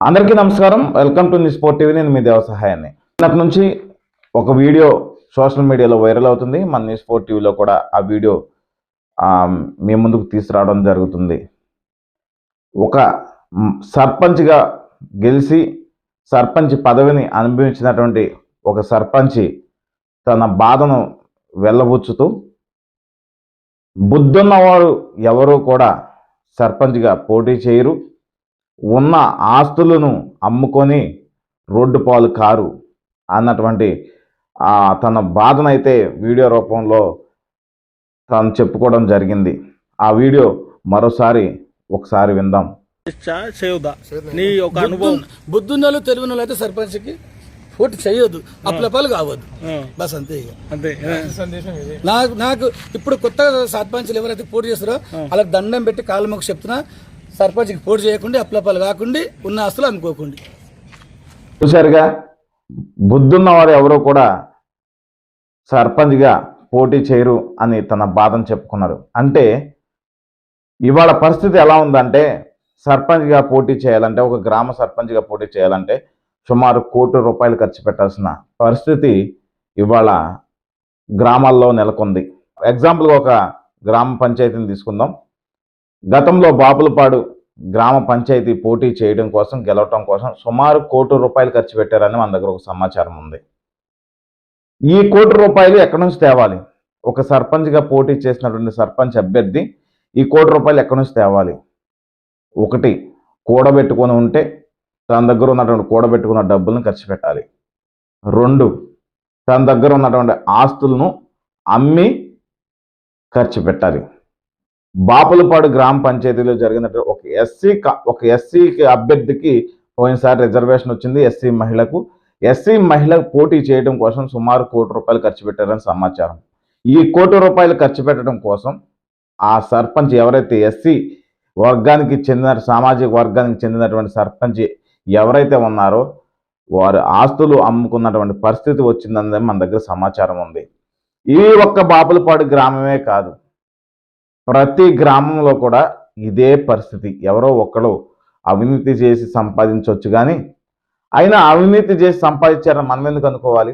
అందరికీ నమస్కారం. Welcome to news port TV. నేను మీ దేవ సహాయాన్ని. నిన్నటి నుంచి ఒక వీడియో సోషల్ మీడియాలో వైరల్ అవుతుంది. మన న్యూస్ టీవీలో కూడా ఆ వీడియో మీ ముందుకు తీసుకురావడం జరుగుతుంది. ఒక సర్పంచ్గా గెలిచి సర్పంచ్ పదవిని అనుభవించినటువంటి ఒక సర్పంచ్ తన బాధను వెళ్ళబుచ్చుతూ బుద్ధున్నవారు ఎవరు కూడా సర్పంచ్గా పోటీ చేయరు. ఉన్న ఆస్తులను అమ్ముకొని రోడ్డు పాలు కారు అన్నటువంటి తన బాధనైతే వీడియో రూపంలో తను చెప్పుకోవడం జరిగింది. ఆ వీడియో మరోసారి ఒకసారి విందాం. నీ ఒక అనుభవం. బుద్ధున్నోళ్ళు తెలివిన అయితే సర్పంచ్కి పోటీ చేయొద్దు. అప్లపాలు కావద్దు. బస్ అంతే నాకు నాకు ఇప్పుడు కొత్తగా సర్పంచ్లు ఎవరైతే పోటీ చేస్తారో వాళ్ళకి దండం పెట్టి కాళ్ళ మొక్క చెప్తున్నా సర్పంచ్కి పోటీ చేయకుండా అప్లపాలు కాకుండా ఉన్న ఆస్తులు అమ్ముకోకుండా. చూశారుగా బుద్ధున్నవారు ఎవరో కూడా సర్పంచ్గా పోటీ చేయరు అని తన బాధను చెప్పుకున్నారు. అంటే ఇవాళ పరిస్థితి ఎలా ఉందంటే సర్పంచ్గా పోటీ చేయాలంటే ఒక గ్రామ సర్పంచ్గా పోటీ చేయాలంటే సుమారు కోటి రూపాయలు ఖర్చు పెట్టాల్సిన పరిస్థితి ఇవాళ గ్రామాల్లో నెలకొంది. ఎగ్జాంపుల్గా ఒక గ్రామ పంచాయతీని తీసుకుందాం. గతంలో బాపులపాడు గ్రామ పంచాయతీ పోటీ చేయడం కోసం గెలవటం కోసం సుమారు కోటి రూపాయలు ఖర్చు పెట్టారని మన దగ్గర ఒక సమాచారం ఉంది. ఈ కోటి రూపాయలు ఎక్కడి నుంచి తేవాలి? ఒక సర్పంచ్గా పోటీ చేసినటువంటి సర్పంచ్ అభ్యర్థి ఈ కోటి రూపాయలు ఎక్కడి నుంచి తేవాలి? ఒకటి కూడబెట్టుకొని ఉంటే తన దగ్గర ఉన్నటువంటి కూడబెట్టుకున్న డబ్బులను ఖర్చు పెట్టాలి. రెండు తన దగ్గర ఉన్నటువంటి ఆస్తులను అమ్మి ఖర్చు పెట్టాలి. బాపులపాడు గ్రామ పంచాయతీలో జరిగినట్టు ఒక ఎస్సీ ఒక ఎస్సీ అభ్యర్థికి పోయినసారి రిజర్వేషన్ వచ్చింది ఎస్సీ మహిళకు. ఎస్సీ మహిళ పోటీ చేయడం కోసం సుమారు కోటి రూపాయలు ఖర్చు పెట్టారని సమాచారం. ఈ కోటి రూపాయలు ఖర్చు పెట్టడం కోసం ఆ సర్పంచ్ ఎవరైతే ఎస్సీ వర్గానికి చెందిన సామాజిక వర్గానికి చెందినటువంటి సర్పంచ్ ఎవరైతే ఉన్నారో వారు ఆస్తులు అమ్ముకున్నటువంటి పరిస్థితి వచ్చిందని మన దగ్గర సమాచారం ఉంది. ఈ ఒక్క బాపులపాడు గ్రామమే కాదు ప్రతి గ్రామంలో కూడా ఇదే పరిస్థితి. ఎవరో ఒకరు అవినీతి చేసి సంపాదించవచ్చు కానీ అయినా అవినీతి చేసి సంపాదించారని మనం ఎందుకు అనుకోవాలి?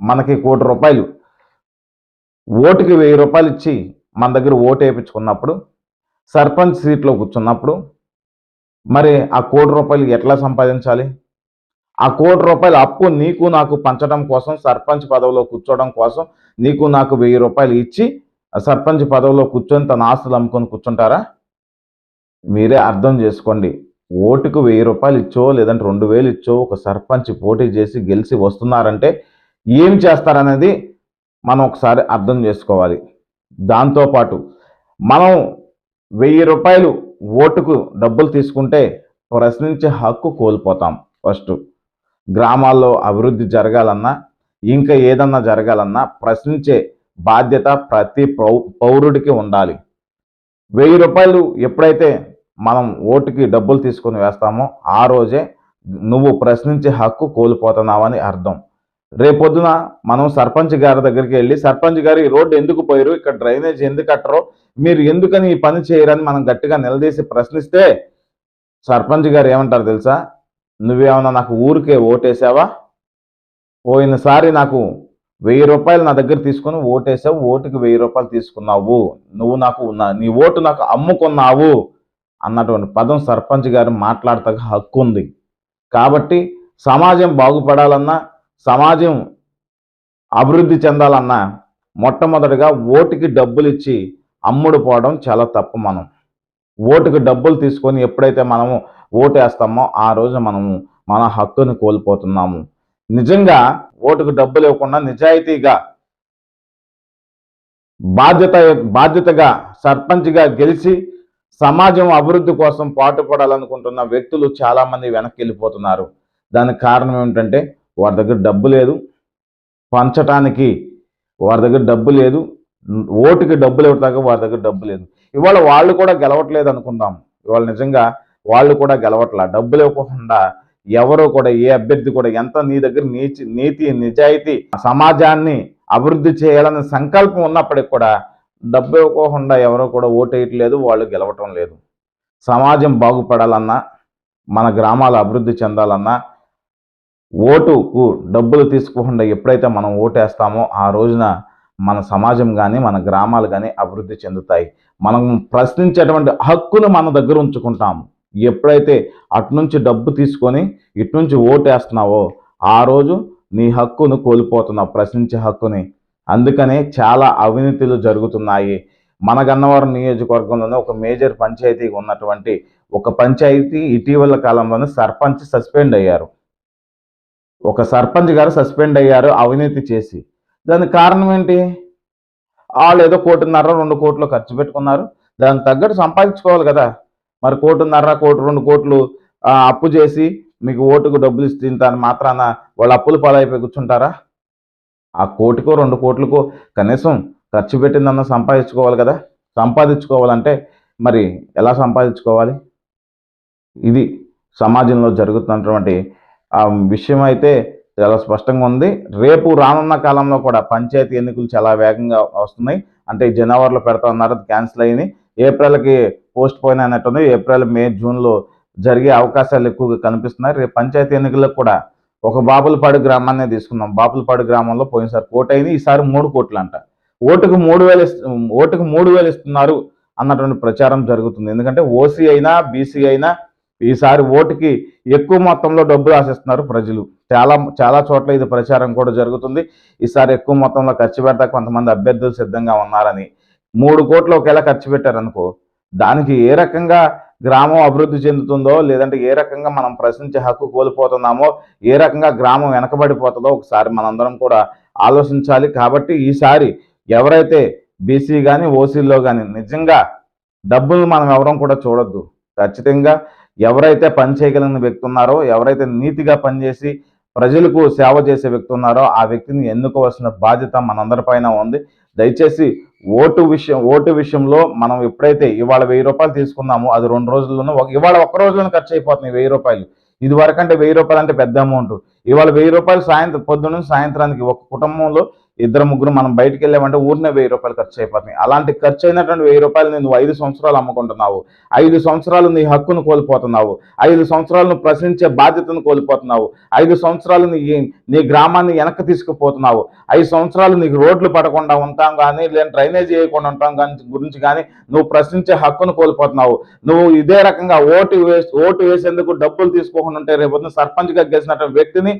మనకి కోటి రూపాయలు. ఓటుకి వెయ్యి రూపాయలు ఇచ్చి మన దగ్గర ఓటు వేయించుకున్నప్పుడు సర్పంచ్ సీట్లో కూర్చున్నప్పుడు మరి ఆ కోటి రూపాయలు ఎట్లా సంపాదించాలి? ఆ కోటి రూపాయలు అప్పు నీకు నాకు పంచడం కోసం సర్పంచ్ పదవిలో కూర్చోవడం కోసం నీకు నాకు వెయ్యి రూపాయలు ఇచ్చి సర్పంచ్ పదవిలో కూర్చొని తన ఆస్తులు అమ్ముకొని కూర్చుంటారా? మీరే అర్థం చేసుకోండి. ఓటుకు వెయ్యి రూపాయలు ఇచ్చో లేదంటే రెండు వేలు ఇచ్చో ఒక సర్పంచ్ పోటీ చేసి గెలిచి వస్తున్నారంటే ఏం చేస్తారనేది మనం ఒకసారి అర్థం చేసుకోవాలి. దాంతోపాటు మనం వెయ్యి రూపాయలు ఓటుకు డబ్బులు తీసుకుంటే ప్రశ్నించే హక్కు కోల్పోతాం ఫస్ట్. గ్రామాల్లో అభివృద్ధి జరగాలన్నా ఇంకా ఏదన్నా జరగాలన్నా ప్రశ్నించే బాధ్యత ప్రతి పౌ పౌరుడికి ఉండాలి. వెయ్యి రూపాయలు ఎప్పుడైతే మనం ఓటుకి డబ్బులు తీసుకొని వేస్తామో ఆ రోజే నువ్వు ప్రశ్నించే హక్కు కోల్పోతున్నావని అర్థం. రేపొద్దున మనం సర్పంచ్ గారి దగ్గరికి వెళ్ళి సర్పంచ్ గారు ఈ రోడ్డు ఎందుకు పోయారు? ఇక్కడ డ్రైనేజ్ ఎందుకు కట్టరో? మీరు ఎందుకని ఈ పని చేయరని మనం గట్టిగా నిలదీసి ప్రశ్నిస్తే సర్పంచ్ గారు ఏమంటారు తెలుసా? నువ్వేమన్నా నాకు ఊరికే ఓటేసావా? పోయినసారి నాకు వెయ్యి రూపాయలు నా దగ్గర తీసుకుని ఓటేసావు ఓటుకి వెయ్యి రూపాయలు తీసుకున్నావు. నువ్వు నాకు ఉన్నా నీ ఓటు నాకు అమ్ముకున్నావు అన్నటువంటి పదం సర్పంచ్ గారు మాట్లాడతగ హక్కు ఉంది. కాబట్టి సమాజం బాగుపడాలన్నా సమాజం అభివృద్ధి చెందాలన్నా మొట్టమొదటిగా ఓటుకి డబ్బులు ఇచ్చి అమ్ముడు పోవడం చాలా తప్పు మనం. ఓటుకి డబ్బులు తీసుకొని ఎప్పుడైతే మనము ఓటేస్తామో ఆ రోజు మనము మన హక్కుని కోల్పోతున్నాము. నిజంగా ఓటుకు డబ్బులు ఇవ్వకుండా నిజాయితీగా బాధ్యత బాధ్యతగా సర్పంచ్గా గెలిచి సమాజం అభివృద్ధి కోసం పాటుపడాలనుకుంటున్న వ్యక్తులు చాలామంది వెనక్కి వెళ్ళిపోతున్నారు. దానికి కారణం ఏమిటంటే వారి దగ్గర డబ్బు లేదు. పంచటానికి వారి దగ్గర డబ్బు లేదు. ఓటుకి డబ్బులు ఇవ్వటానికి వారి దగ్గర డబ్బు లేదు. ఇవాళ వాళ్ళు కూడా గెలవట్లేదు అనుకుందాం. ఇవాళ నిజంగా వాళ్ళు కూడా గెలవట్లా. డబ్బులు ఇవ్వకుండా ఎవరో కూడా ఏ అభ్యర్థి కూడా ఎంత నీ దగ్గర నీతి నీతి నిజాయితీ సమాజాన్ని అభివృద్ధి చేయాలనే సంకల్పం ఉన్నప్పటికి కూడా డబ్బు ఇవ్వకుండా ఎవరో కూడా ఓటేయట్లేదు వాళ్ళు గెలవటం లేదు. సమాజం బాగుపడాలన్నా మన గ్రామాలు అభివృద్ధి చెందాలన్నా ఓటుకు డబ్బులు తీసుకోకుండా ఎప్పుడైతే మనం ఓటేస్తామో ఆ రోజున మన సమాజం కానీ మన గ్రామాలు కానీ అభివృద్ధి చెందుతాయి. మనం ప్రశ్నించేటువంటి హక్కును మన దగ్గర ఉంచుకుంటాము. ఎప్పుడైతే అటు నుంచి డబ్బు తీసుకొని ఇటు నుంచి ఓటేస్తున్నావో ఆ రోజు నీ హక్కును కోల్పోతున్నావు ప్రశ్నించే హక్కుని. అందుకనే చాలా అవినీతులు జరుగుతున్నాయి. మన గన్నవరం నియోజకవర్గంలోనే ఒక మేజర్ పంచాయతీకి ఉన్నటువంటి ఒక పంచాయతీ ఇటీవల కాలంలోనే సర్పంచ్ సస్పెండ్ అయ్యారు. ఒక సర్పంచ్ గారు సస్పెండ్ అయ్యారు అవినీతి చేసి. దానికి కారణం ఏంటి? వాళ్ళు ఏదో కోటిన్నర రెండు కోట్లు ఖర్చు పెట్టుకున్నారు. దానికి తగ్గట్టు సంపాదించుకోవాలి కదా. మరి కోటిన్నర కోటి రెండు కోట్లు అప్పు చేసి మీకు ఓటుకు డబ్బులు ఇస్తుంటాను మాత్రాన వాళ్ళు అప్పులు పాలైపోయి కూర్చుంటారా? ఆ కోటికో రెండు కోట్లకో కనీసం ఖర్చు పెట్టిందన్న సంపాదించుకోవాలి కదా. సంపాదించుకోవాలంటే మరి ఎలా సంపాదించుకోవాలి? ఇది సమాజంలో జరుగుతున్నటువంటి ఆ విషయం అయితే చాలా స్పష్టంగా ఉంది. రేపు రానున్న కాలంలో కూడా పంచాయతీ ఎన్నికలు చాలా వేగంగా వస్తున్నాయి. అంటే జనవరిలో పెడతా ఉన్నారు అది క్యాన్సిల్ అయ్యింది. ఏప్రిల్కి పోస్ట్ పోయిన అన్నట్టుంది. ఏప్రిల్ మే జూన్లో జరిగే అవకాశాలు ఎక్కువగా కనిపిస్తున్నాయి. రేపు పంచాయతీ ఎన్నికలకు కూడా ఒక బాపులపాడు గ్రామాన్ని తీసుకుందాం. బాపులపాడు గ్రామంలో పోయినసారి కోట్ అయింది. ఈసారి మూడు కోట్లు అంట ఓటుకు మూడు వేలు ఓటుకు మూడు వేలు ఇస్తున్నారు అన్నటువంటి ప్రచారం జరుగుతుంది. ఎందుకంటే ఓసీ అయినా బీసీ అయినా ఈసారి ఓటుకి ఎక్కువ మొత్తంలో డబ్బులు ఆశిస్తున్నారు ప్రజలు. చాలా చాలా చోట్ల ఇది ప్రచారం కూడా జరుగుతుంది. ఈసారి ఎక్కువ మొత్తంలో ఖర్చు పెడతా కొంతమంది అభ్యర్థులు సిద్ధంగా ఉన్నారని. మూడు కోట్లు ఒకేలా ఖర్చు పెట్టారనుకో దానికి ఏ రకంగా గ్రామం అభివృద్ధి చెందుతుందో లేదంటే ఏ రకంగా మనం ప్రశ్నించే హక్కు కోల్పోతున్నామో ఏ రకంగా గ్రామం వెనకబడిపోతుందో ఒకసారి మనందరం కూడా ఆలోచించాలి. కాబట్టి ఈసారి ఎవరైతే బీసీ కానీ ఓసీల్లో కానీ నిజంగా డబ్బులు మనం ఎవరం కూడా చూడొద్దు. ఖచ్చితంగా ఎవరైతే పని చేయగలిగిన వ్యక్తి ఉన్నారో ఎవరైతే నీతిగా పనిచేసి ప్రజలకు సేవ చేసే వ్యక్తి ఉన్నారో ఆ వ్యక్తిని ఎన్నుకోవాల్సిన బాధ్యత మనందరిపైన ఉంది. దయచేసి ఓటు విషయం ఓటు విషయంలో మనం ఎప్పుడైతే ఇవాళ వెయ్యి రూపాయలు తీసుకున్నామో అది రెండు రోజుల్లోనూ ఒక- ఇవాళ ఒక్క రోజులోనే ఖర్చు అయిపోతుంది వెయ్యి రూపాయలు. ఇది వరకంటే వెయ్యి రూపాయలు అంటే పెద్ద అమౌంట్. ఇవాళ వెయ్యి రూపాయలు సాయంత్రం పొద్దున్న సాయంత్రానికి ఒక కుటుంబంలో ఇద్దరు ముగ్గురు మనం బయటికి వెళ్ళామంటే ఊరినే వెయ్యి రూపాయలు ఖర్చు అయిపోతుంది. అలాంటి ఖర్చు అయినటువంటి వెయ్యి రూపాయలు నువ్వు ఐదు సంవత్సరాలు అమ్ముకుంటున్నావు. ఐదు సంవత్సరాలు నీ హక్కును కోల్పోతున్నావు. ఐదు సంవత్సరాలు నువ్వు ప్రశ్నించే బాధ్యతను కోల్పోతున్నావు. ఐదు సంవత్సరాలు నీ నీ గ్రామాన్ని వెనక్కి తీసుకుపోతున్నావు. ఐదు సంవత్సరాలు నీకు రోడ్లు పడకుండా ఉంటాం కానీ లేని డ్రైనేజ్ చేయకుండా ఉంటాం కానీ గురించి కానీ నువ్వు ప్రశ్నించే హక్కును కోల్పోతున్నావు. నువ్వు ఇదే రకంగా ఓటు వేసి ఓటు వేసేందుకు డబ్బులు తీసుకోకుండా ఉంటే రేపు సర్పంచ్గా గెలిచినటువంటి వ్యక్తిని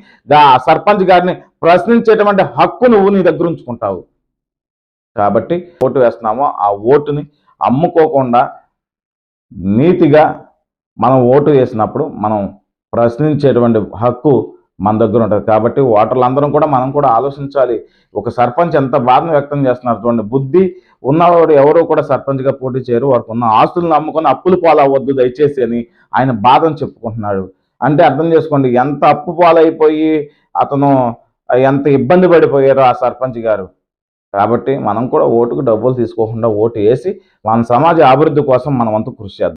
సర్పంచ్ గారిని ప్రశ్నించేటువంటి హక్కు నువ్వు నీ దగ్గర ఉంచుకుంటావు. కాబట్టి ఓటు వేస్తున్నామో ఆ ఓటుని అమ్ముకోకుండా నీతిగా మనం ఓటు వేసినప్పుడు మనం ప్రశ్నించేటువంటి హక్కు మన దగ్గర ఉంటుంది. కాబట్టి ఓటర్లందరం కూడా మనం కూడా ఆలోచించాలి. ఒక సర్పంచ్ ఎంత బాధను వ్యక్తం చేస్తున్నారు చూడండి. బుద్ధి ఉన్నవాడు ఎవరో కూడా సర్పంచ్గా పోటీ చేయరు. వారికి ఉన్న ఆస్తులను అమ్ముకొని అప్పులు పాలవద్దు దయచేసి అని ఆయన బాధను చెప్పుకుంటున్నాడు. అంటే అర్థం చేసుకోండి. ఎంత అప్పు పాలైపోయి అతను ఎంత ఇబ్బంది పడిపోయారో ఆ సర్పంచ్ గారు. కాబట్టి మనం కూడా ఓటుకు డబ్బులు తీసుకోకుండా ఓటు వేసి మన సమాజ అభివృద్ధి కోసం మనం అంతా కృషి చేద్దాం.